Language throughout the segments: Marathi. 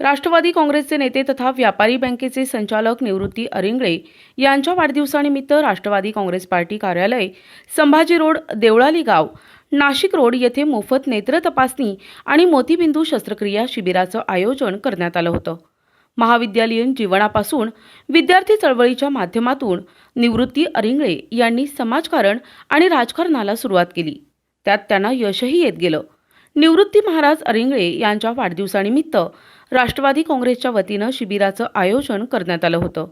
राष्ट्रवादी काँग्रेसचे नेते तथा व्यापारी बँकेचे संचालक निवृत्ती अरिंगळे यांच्या वाढदिवसानिमित्त राष्ट्रवादी काँग्रेस पार्टी कार्यालय संभाजी रोड देवळाली गाव नाशिक रोड येथे मोफत नेत्र तपासणी आणि मोतीबिंदू शस्त्रक्रिया शिबिराचं आयोजन करण्यात आलं होतं. महाविद्यालयीन जीवनापासून विद्यार्थी चळवळीच्या माध्यमातून निवृत्ती अरिंगळे यांनी समाजकारण आणि राजकारणाला सुरुवात केली. त्यात त्यांना यशही येत गेलं. निवृत्ती महाराज अरिंगळे यांच्या वाढदिवसानिमित्त राष्ट्रवादी काँग्रेसच्या वतीनं शिबिराचं आयोजन करण्यात आलं होतं.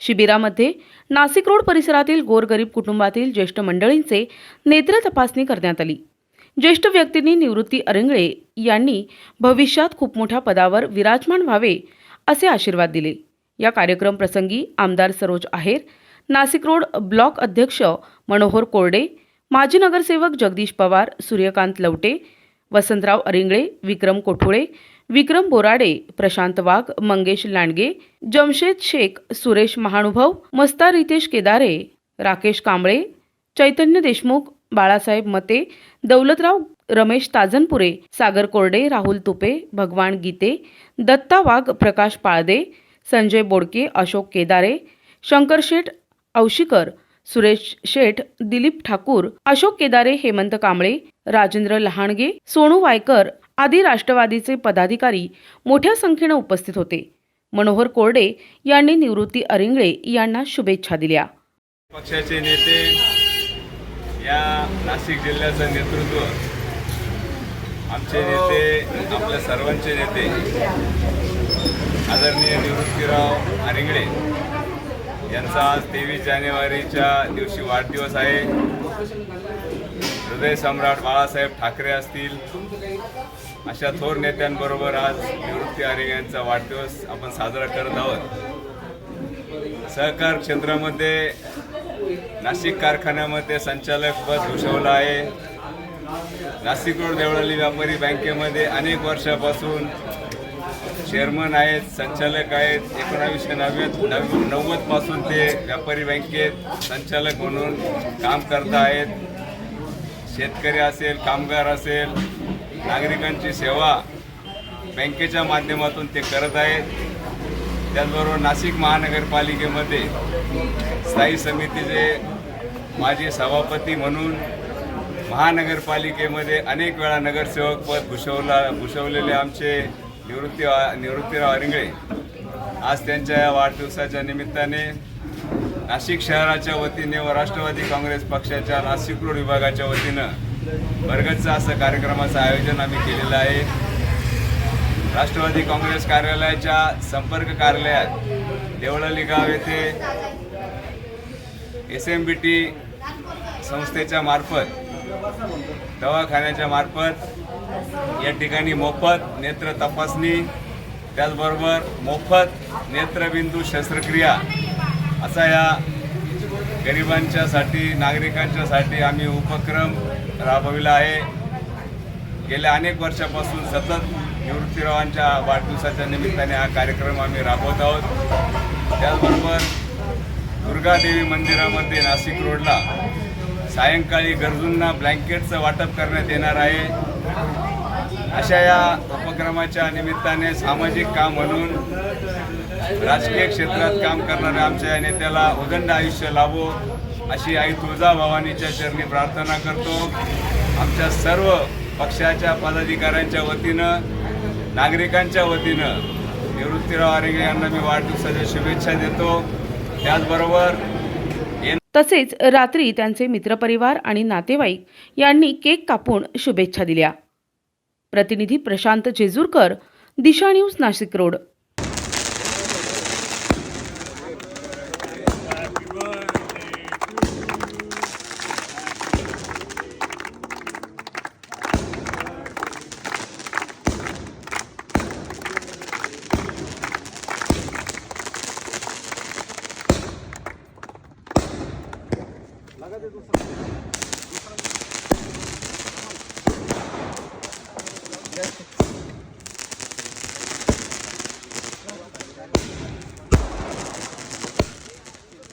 शिबिरामध्ये नाशिक रोड परिसरातील गोरगरीब कुटुंबातील ज्येष्ठ मंडळींचे नेत्र तपासणी करण्यात आली. ज्येष्ठ व्यक्तींनी निवृत्ती अरिंगळे यांनी भविष्यात खूप मोठ्या पदावर विराजमान व्हावे असे आशीर्वाद दिले. या कार्यक्रम प्रसंगी आमदार सरोज आहेर नाशिक रोड ब्लॉक अध्यक्ष मनोहर कोरडे माजी नगरसेवक जगदीश पवार सूर्यकांत लवटे वसंतराव अरिंगळे विक्रम कोठुळे विक्रम बोराडे प्रशांत वाघ मंगेश लांडगे जमशेद शेख सुरेश महानुभव मस्ता रितेश केदारे राकेश कांबळे चैतन्य देशमुख बाळासाहेब मते दौलतराव रमेश ताजनपुरे सागर कोरडे राहुल तुपे भगवान गीते दत्ता वाघ प्रकाश पाळदे संजय बोडके अशोक केदारे शंकर शेठ औशिकर सुरेश शेठ दिलीप ठाकूर अशोक केदारे हेमंत कांबळे राजेंद्र लहाणगे सोनू वायकर आदी राष्ट्रवादीचे पदाधिकारी मोठ्या संख्येनं उपस्थित होते. मनोहर कोरडे यांनी निवृत्ती अरिंगळे यांना शुभेच्छा दिल्या. पक्षाचे नेते या नाशिक जिल्ह्याचं नेतृत्व आमचे नेते आपल्या सर्वांचे नेते आदरणीय निवृत्तीराव अरिंगळे यांचा आज तेवीस जानेवारीच्या दिवशी वाढदिवस आहे. हृदय सम्राट बाळासाहेब ठाकरे असतील अशा थोर नेत्यांबरोबर आज निवृत्ती आरिंगे यांचा वाढदिवस आपण साजरा करत आहोत. सहकार क्षेत्रामध्ये नाशिक कारखान्यामध्ये संचालक पद भूषवलं आहे. नाशिक रोड देवळाली व्यापारी बँकेमध्ये अनेक वर्षापासून चेअरमन आहेत संचालक आहेत. एकोणावीसशे नव्वद नव्व नव्वदपासून ते व्यापारी बँकेत संचालक म्हणून काम करत आहेत. शेतकरी असेल कामगार असेल नागरिकांची सेवा बँकेच्या माध्यमातून ते करत आहेत. त्याचबरोबर नाशिक महानगरपालिकेमध्ये स्थायी समितीचे माजी सभापती म्हणून महानगरपालिकेमध्ये अनेक वेळा नगरसेवक पद भूषवला भूषवलेले आमचे निवृत्ती निवृत्तीराव अरिंगळे आज त्यांच्या या वाढदिवसाच्या निमित्ताने नाशिक शहराच्या वतीने व राष्ट्रवादी काँग्रेस पक्षाच्या नाशिक रोड विभागाच्या वतीनं भरगतचं असं कार्यक्रमाचं आयोजन आम्ही केलेलं आहे. राष्ट्रवादी काँग्रेस कार्यालयाच्या संपर्क कार्यालयात देवळाली गाव येथे एस एम बी टी संस्थेच्या मार्फत दवाखान्याच्या मार्फत या ठिकाणी मोफत नेत्र तपासणी त्याचबरोबर मोफत नेत्रबिंदू शस्त्रक्रिया असा या गरिबांच्यासाठी नागरिकांच्यासाठी आम्ही उपक्रम राबविला आहे. गेल्या अनेक वर्षापासून सतत निवृत्तीरावांच्या वाढदिवसाच्या निमित्ताने हा कार्यक्रम आम्ही राबवत आहोत. त्याचबरोबर दुर्गादेवी मंदिरामध्ये नाशिक रोडला सायंकाळी गरजूंना ब्लँकेटचं वाटप करण्यात येणार आहे. अशा या उपक्रमाच्या निमित्ताने सामाजिक काम म्हणून राजकीय क्षेत्रात काम करणाऱ्या आमच्या या नेत्याला उदंड आयुष्य लाभो अशी आई तुळजा भवानीच्या चरणी प्रार्थना करतो. आमच्या सर्व पक्षाच्या पदाधिकाऱ्यांच्या वतीनं नागरिकांच्या वतीनं निवृत्तीराव आरेगे यांना मी वाढदिवसाच्या शुभेच्छा देतो. त्याचबरोबर तसेच रात्री त्यांचे मित्रपरिवार आणि नातेवाईक यांनी केक कापून शुभेच्छा दिल्या. प्रतिनिधी प्रशांत जेजूरकर दिशा न्यूज नाशिक रोड. Дякую.